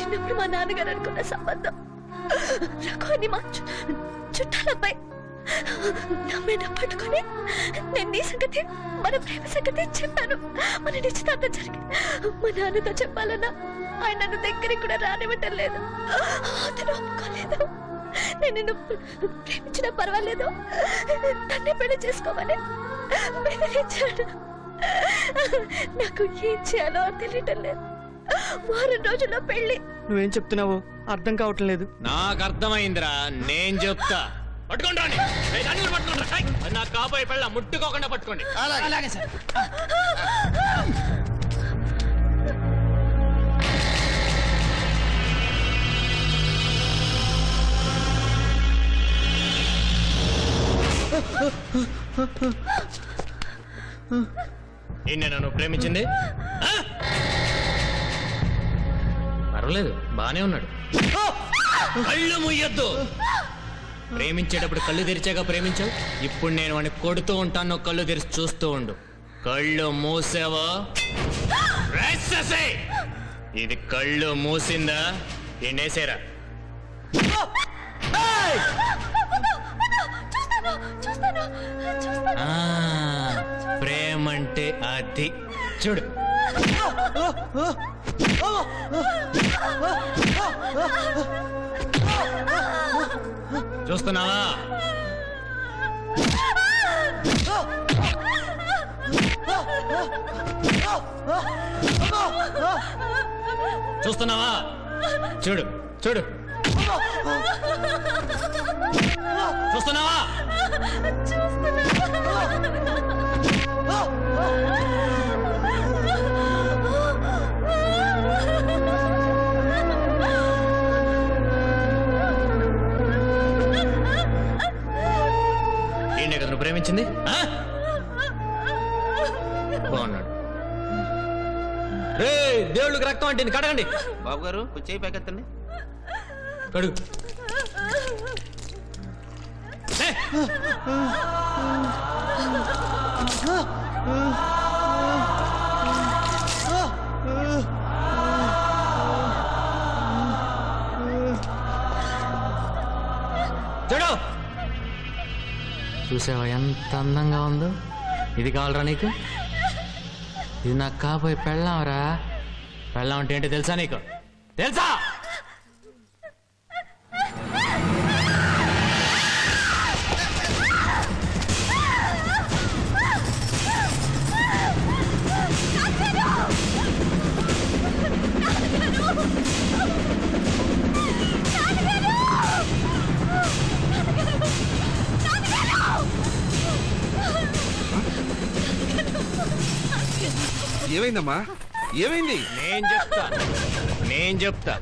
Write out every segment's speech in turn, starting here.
చిన్నప్పుడు మా నాన్నగారు అనుకున్న సంబంధం. రఘుని మా చు- చుట్టాలబ్బాయి. నా మీద పట్టుకొని నేను నీ సంగతి మన ప్రేమ సంగతి చెప్పాను. మన నిశ్చితార్థం జరిగింది. మా నాన్నతో చెప్పాలన్నా ఆయన నన్ను దగ్గరికి కూడా రానివ్వటం లేదు. అతను ఒప్పుకోలేదు. నేను నిన్ను ప్రేమించినా పర్వాలేదు. నన్నే పెళ్ళి చేసుకోవాలి. బెదిరించాడు నాకు ఏం చేయాలో తెలియటం లేదు. వారం రోజుల్లో పెళ్ళి నువ్వేం చెప్తున్నావు అర్థం కావటం లేదు. నాకు అర్థమైందిరా నేను చెప్తా. పట్టుకోండి నాకు కాబోయే పెళ్ళ ముట్టుకోకుండా పట్టుకోండి. అలాగే. సార్. ఈయన నన్ను ప్రేమించింది? ఆ? పర్వాలేదు బానే ఉన్నాడు. కళ్ళు ముయ్యొద్దు ప్రేమించేటప్పుడు కళ్ళు తెరిచాక ప్రేమించావు? ఇప్పుడు నేను వాడిని కొడుతూ ఉంటాను కళ్ళు తెరిచి చూస్తూ ఉండు. కళ్ళు మూసావా? ఇది కళ్ళు మూసిందా? ఎండేసేరా చూస్తాను చూస్తాను ప్రేమంటే అది చూడు. చూస్తున్నావా? చూస్తున్నావా? చూడు చూడు. చూస్తున్నావా? ఏంటి కదా ప్రేమించింది? బాగున్నాడు. రే దేవుళ్ళకి రక్తం అంటే కడగండి. బాబు గారు చేయి పైకెత్తండి కడుగు చూడు చూసావా ఎంత అందంగా ఉందో? ఇది కావాలరా నీకు? ఇది నాకు కాబోయే పెళ్ళాంరా. పెళ్ళాం అంటే ఏంటో తెలుసా నీకు? తెలుసా? ఏమైందమ్మా? ఏమైంది? నేను చెప్తా. నేను చెప్తా.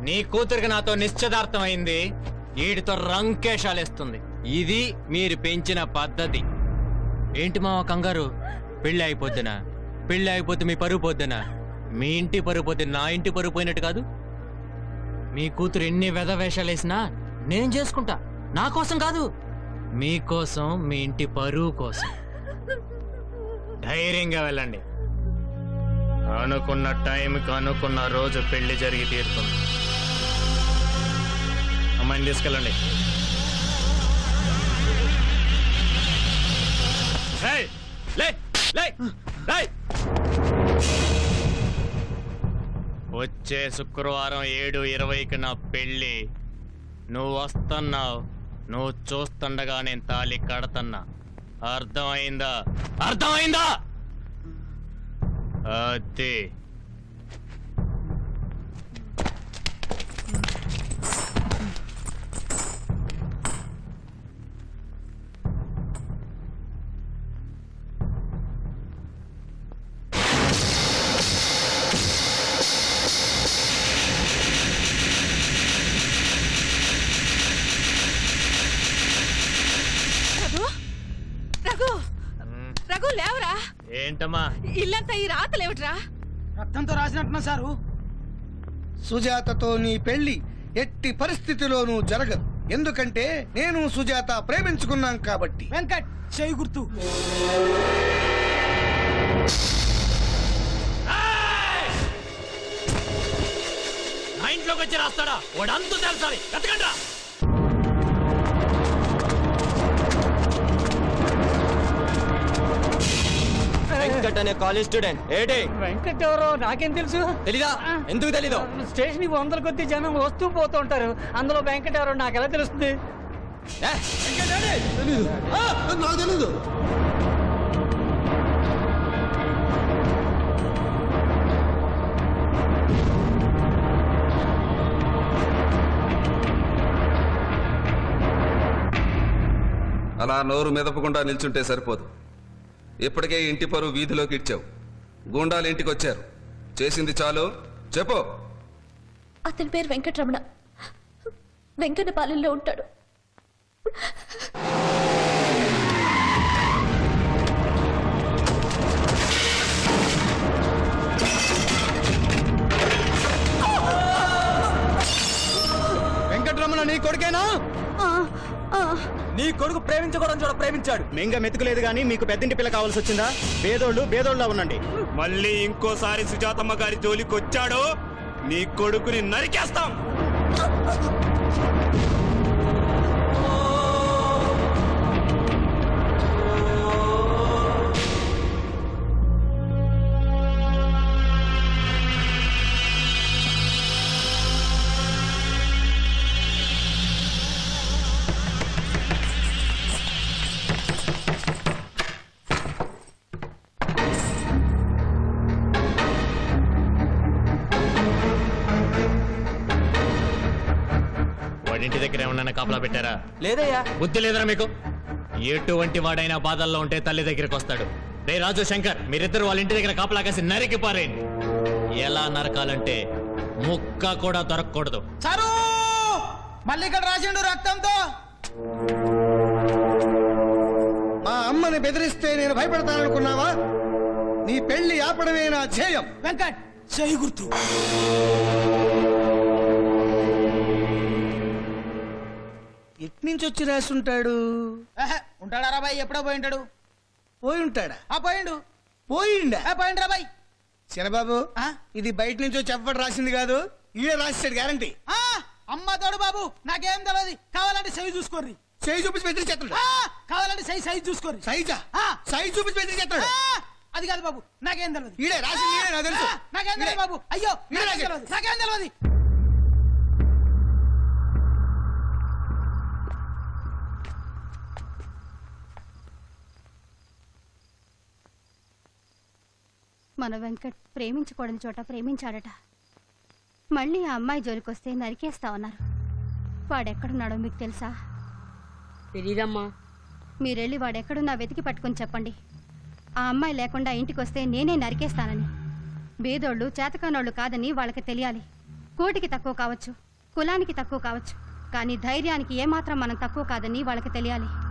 నీ కూతురికి నాతో నిశ్చదార్థం అయింది వీటితో రంకేషాలేస్తుంది. ఇది మీరు పెంచిన పద్ధతి. ఏంటి మావ కంగారు? పెళ్ళి అయిపోద్దునా? పెళ్ళి అయిపోతే మీ పరుగు పోద్దునా? మీ ఇంటి పరుగు పోతే నా ఇంటి పరుగు పోయినట్టు కాదు. మీ కూతురు ఎన్ని వెధ వేషాలు వేసినా నేను చేసుకుంటా. నా కోసం కాదు. మీకోసం మీ ఇంటి పరువు కోసం. ధైర్యంగా వెళ్ళండి. అనుకున్న టైంకి అనుకున్న రోజు పెళ్ళి జరిగి తీరుతుంది. అమ్మాయిని తీసుకెళ్ళండి. వచ్చే శుక్రవారం ఏడు ఇరవైకి నా పెళ్ళి. నువ్వు వస్తున్నావు నువ్వు చూస్తుండగా నేను తాళి కడతన్నా. అర్థమైందా? అర్థమైందా? అదే. రఘు? లేవరా? ఏంటమ్మా? ఇల్లంతా ఈ రాతలు ఏమిట్రా రక్తంతో రాసినట్టున్నా సారు. సుజాతతో నీ పెళ్ళి ఎట్టి పరిస్థితిలోనూ జరగదు. ఎందుకంటే నేను సుజాత ప్రేమించుకున్నాం కాబట్టి. వెంకట్ చేయి గుర్తు. నా ఇంట్లోకి వచ్చి రాస్తాడా? వాడు అంతు తెలుసాలి ఎత్తకండి వెంకట్ అనే కాలేజ్ స్టూడెంట్ ఏడే వెంకట్ ఎవరో? నాకేం తెలుసు? తెలీదా? ఎందుకు తెలీదు? స్టేషన్ వందల కొద్ది జనం వస్తూ పోతూ ఉంటారు. అందులో వెంకట్ ఎవరో? నాకు ఎలా తెలుస్తుంది? నాకు తెలీదు. అలా నోరు మెదపకుండా నిల్చుంటే సరిపోదు. ఇప్పటికే ఇంటి పరువు వీధిలోకి ఇచ్చావు. గూండాలు ఇంటికి వచ్చారు చేసింది చాలు. చెప్పు. అతని పేరు వెంకటరమణ. వెంకన్నపాలెంలో ఉంటాడు. వెంకటరమణ నీ కొడుకేనా? నీ కొడుకు ప్రేమించకూడదు చూడ ప్రేమించాడు. మెంగ మెతుకులేదు కానీ మీకు పెద్దింటి పిల్ల కావాల్సి వచ్చిందా? పేదోళ్ళు పేదోళ్ళ ఉండండి. మళ్ళీ ఇంకోసారి సుజాతమ్మ గారి జోలికి వచ్చాడో నీ కొడుకుని నరికేస్తాం. వాడింటి దగ్గర ఏమన్నా కాపలా పెట్టారా? లేదయ్యా. బుద్ధి లేదరా మీకు? ఎటువంటి వాడైనా బాధల్లో ఉంటే తల్లి దగ్గరికి వస్తాడు. రే రాజు శంకర్ మీరిద్దరు వాళ్ళ ఇంటి దగ్గర కాపలా కాసి నరికి పారేయండి. ఎలా నరకాలంటే ముక్క కూడా దొరకకూడదు. సారు! మళ్ళీ ఇక్కడ రాసిండు రక్తంతో. మా అమ్మని బెదిరిస్తే నేను భయపడతాననుకున్నావా? నీ పెళ్ళి ఆపడమే నా ధ్యేయం. వెంకట్! చేయి గుర్తు. ఎట్నుంచి వచ్చి రాసుంటాడు. ఆహా, ఉంటాడా రా బాయ్? ఎప్పుడో పోయి ఉంటాడు. పోయి ఉంటాడా? ఆ పోయిండు. పోయిండా? పోయిండు రా బాయ్. చిరబాబు? ఇది బయట నుంచి వచ్చి ఎవ్వడు రాసింది కాదు ఈడే రాసాడు గ్యారంటీ ఆ, అమ్మ తోడు బాబు నాకేం తెలియదు కావాలంటే సైజు చూసుకోర్రి. చేయి చూపించి బెదిరించేస్తాడు ఆ, కావాలంటే సైజ్ సైజ్ చూసుకోర్రి. సైజా? ఆ. సైజ్ చూపించి బెదిరించేస్తాడు ఆ, అది కాదు బాబు నాకేం తెలియదు ఈడే రాసింది నాకు తెలుసు. నాకేం తెలియదు. బాబు. అయ్యో నాకేం. తెలియదు నాకేం తెలియదు మన వెంకట్ ప్రేమించకూడని చోట ప్రేమించాడట. మళ్ళీ ఆ అమ్మాయి జోలికొస్తే నరికేస్తా ఉన్నారు. వాడెక్కడున్నాడో మీకు తెలుసా? తెలీదమ్మా. మీరెళ్ళి వాడెక్కడున్నా వెతికి పట్టుకొని చెప్పండి. ఆ అమ్మాయి లేకుండా ఇంటికొస్తే నేనే నరికేస్తానని. బేదోళ్ళు చేతకానోళ్ళు కాదని వాళ్ళకి తెలియాలి. కోటికి తక్కువ కావచ్చు కులానికి తక్కువ కావచ్చు కానీ ధైర్యానికి ఏమాత్రం మనం తక్కువ కాదని వాళ్ళకి తెలియాలి.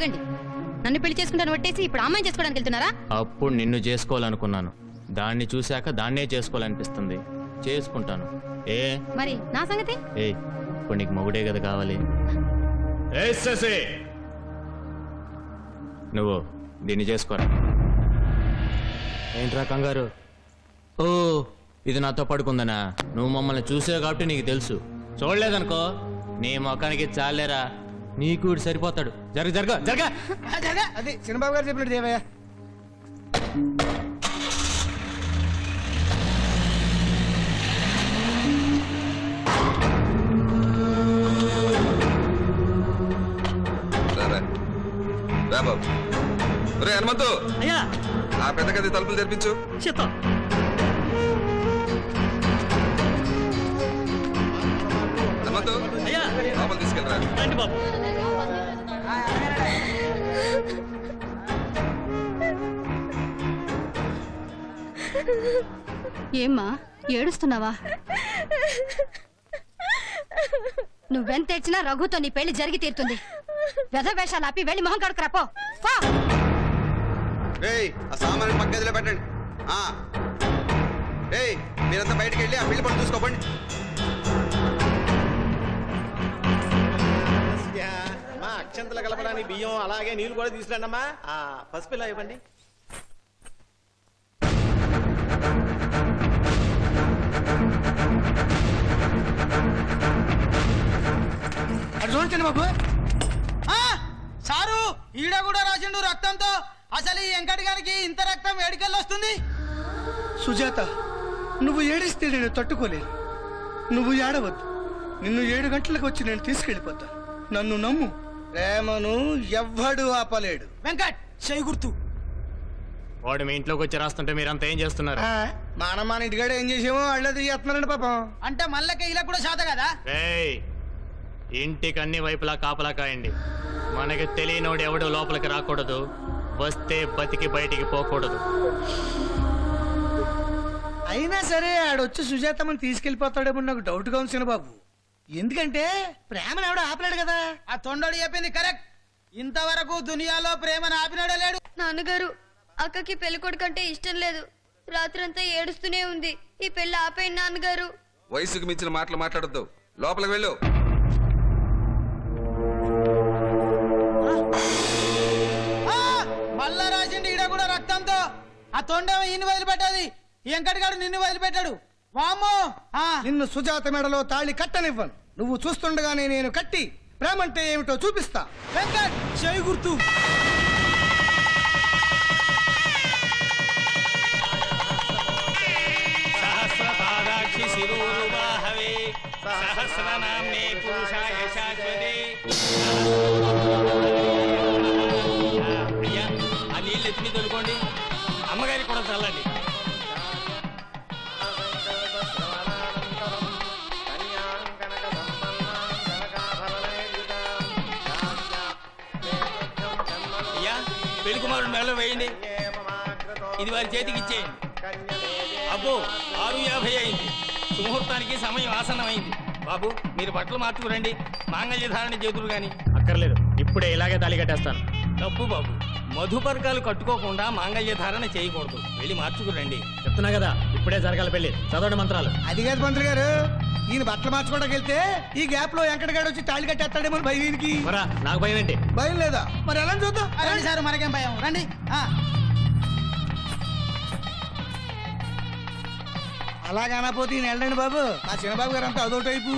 ఆగండి. నన్ను పెళ్ళి చేసుకుంటాను ఒట్టేసి ఇప్పుడు అమ్మాయిని చేసుకోవడానికి వెళ్తున్నారా? అప్పుడు నిన్ను చేసుకోవాలనుకున్నాను. దాన్ని చూశాక దాన్నే చేసుకోవాలనిపిస్తుంది. చేసుకుంటాను. ఏ? మరి నా సంగతి? ఏ ఇప్పుడు నీకు మొగుడే కదా కావాలి. నువ్వు దీన్ని చేసుకోరా. ఏంట్రా కంగారు? ఓ ఇది నాతో పడుకుందనా నువ్వు మమ్మల్ని చూసావు కాబట్టి నీకు తెలుసు. చూడలేదనుకో నీ ముఖానికి చాలేరా? నీకు వీడు సరిపోతాడు. జరగ జరగ జరగ. ఆ, జరగా. అదే చిన్నబాబు గారు చెప్పినట్టు దేవయ్య రా బాబు. రే హనుమంతు. అయ్యా. ఆ పెద్ద గది తలుపులు తెరిపించు. చిత్తం. హనుమంతు అయ్యా. లోపల తీసుకెళ్ళరా. రండి బాబు. ఏమ్మా ఏడుస్తున్నావా? నువ్వెంత ఇచ్చినా రఘుతో నీ పెళ్ళి జరిగి తీరుతుంది. వెధవేషాలు ఆపి వెళ్ళి మొహం కడుకు రాపో ఆ సామాన్ పక్క పెట్టండి. ఆ. మీరంతా బయటికి వెళ్ళి ఆ పిల్లి పని చూసుకోపండి. మా అక్షంతలు కలపడానికి బియ్యం అలాగే నీళ్ళు కూడా తీసుకురండమ్మా. ఆ పసిపిల్ల ఇవ్వండి. అటు చూడండి బాబు ఆ, సారు ఈడ కూడా రాసిండు రక్తంతో. అసలు ఈ వెంకటి గారికి ఇంత రక్తం వేడికెళ్ళి వస్తుంది? సుజాత నువ్వు ఏడిస్తే నేను తట్టుకోలేను. నువ్వు ఏడవద్దు. నిన్ను ఏడు గంటలకు వచ్చి నేను తీసుకెళ్ళిపోతా. నన్ను నమ్ము. ప్రేమను ఎవ్వడు ఆపలేడు. వెంకట్ చేయి గుర్తు. వాడు మీ ఇంట్లోకి వచ్చి రాస్తుంటే మీరంతా ఏం చేస్తున్నారు? మాన మన ఇంటికాడ ఏం చేసామో వాళ్ళది చేస్తున్నారండి పాపం. అంటే మల్లెక్క ఇలా కూడా శాత కదా? ఏయ్ ఇంటికి అన్ని వైపులా కాపలా కాయండి. మనకి తెలియనోడు ఎవడు లోపలికి రాకూడదు వస్తే బతికి బయటికి పోకూడదు. అయినా సరే ఆడొచ్చి సుజాతమ్మని తీసుకెళ్ళిపోతాడేమో నాకు డౌట్గా ఉంది చిన్నబాబు. ఎందుకంటే ప్రేమను ఎవడో ఆపలేడు కదా? ఆ తొండోడు చెప్పింది కరెక్ట్ ఇంతవరకు దునియాలో ప్రేమను ఆపినాడే లేడు. నాన్నగారు అక్కకి పెళ్ళి కొడుకంటే ఇష్టం లేదు. రాత్రంతా ఏడుస్తూనే ఉంది. ఈ పెళ్ళి ఆపేయండి నాన్నగారు. వయసుకు మించిన మాటలు మాట్లాడద్దు. లోపలికి వెళ్ళు. ఆ, మళ్ళా రాసిండు ఈడ కూడా రక్తంతో. ఆ తొండేమో ఈయన వదిలిపెట్టది. గారు నిన్ను వదిలిపెట్టాడు. వామ్మో! ఆ, నిన్ను సుజాత మెడలో తాళి కట్టనివ్వను. నువ్వు చూస్తుండగానే నేను కట్టి ప్రేమంటే ఏమిటో చూపిస్తా. వెంకట్! చేయి గుర్తు. శిరోరువాహవే సహస్రనామ్నే పురుషాయ శాశ్వతే. అయ్యా ఆ నీళ్ళు ఎత్తి తొలుకోండి అమ్మగారికి కూడా చల్లండి. అయ్యా పెళ్ళి కుమారుడు మెడలో వేయండి. ఇది వారి చేతికి ఇచ్చేయండి. అబ్బో ఆరు యాభై అయింది. సుముహూర్తానికి సమయం ఆసన్నమైంది. బాబు మీరు బట్టలు మార్చుకురండి. మాంగళ్య ధారణ చేతులు గాని. అక్కర్లేదు. ఇప్పుడే ఇలాగే తాళి కట్టేస్తాను. తప్పు బాబు. మధుపర్కాలు కట్టుకోకుండా మాంగళ్య ధారణ చేయకూడదు. వెళ్ళి మార్చుకురండి. చెప్తున్నా కదా ఇప్పుడే జరగాలి పెళ్ళి. చదవండి మంత్రాలు. అది కాదు మంత్రి గారు. ఈయన బట్టలు మార్చుకోవడానికి వెళ్తే ఈ గ్యాప్లో వెంకటగాడు వచ్చి తాళి కట్టేస్తాడేమో భయం ఈయనకి. మరా నాకు భయం ఏంటి? భయం లేదా? మరి ఎలా చూద్దాం. సార్ మనకేం భయం? రండి. అలా అలాగనపోతే ఈయన వెళ్ళండి బాబు. మా చిన్నబాబు గారు అంతా అదో టైపు.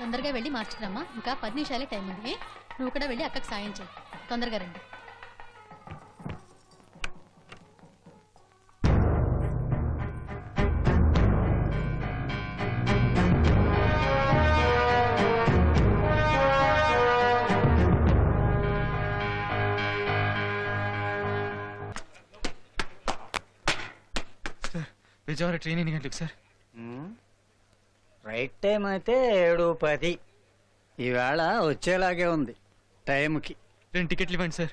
తొందరగా వెళ్ళి మార్చుకురమ్మా. ఇంకా పది నిమిషాలే టైం ఉంది. నువ్వు కూడా వెళ్ళి అక్కకు సాయం చేయి తొందరగా రండి. విజయవాడ ట్రైన్ ఎన్ని గంటలకు సార్ రైట్ టైం అయితే ఏడు పది. ఈవేళ వచ్చేలాగే ఉంది టైంకి రెండు టికెట్లు ఇవ్వండి సార్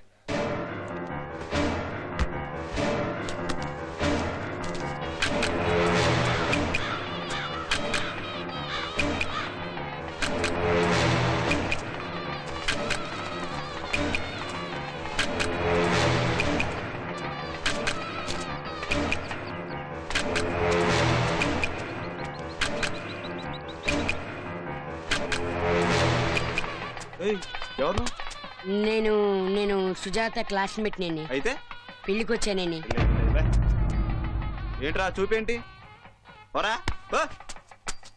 సుజాత క్లాస్మేట్ నేని. అయితే? పెళ్ళికి వచ్చానేని ఏంట్రా చూపేంటి? పోరా.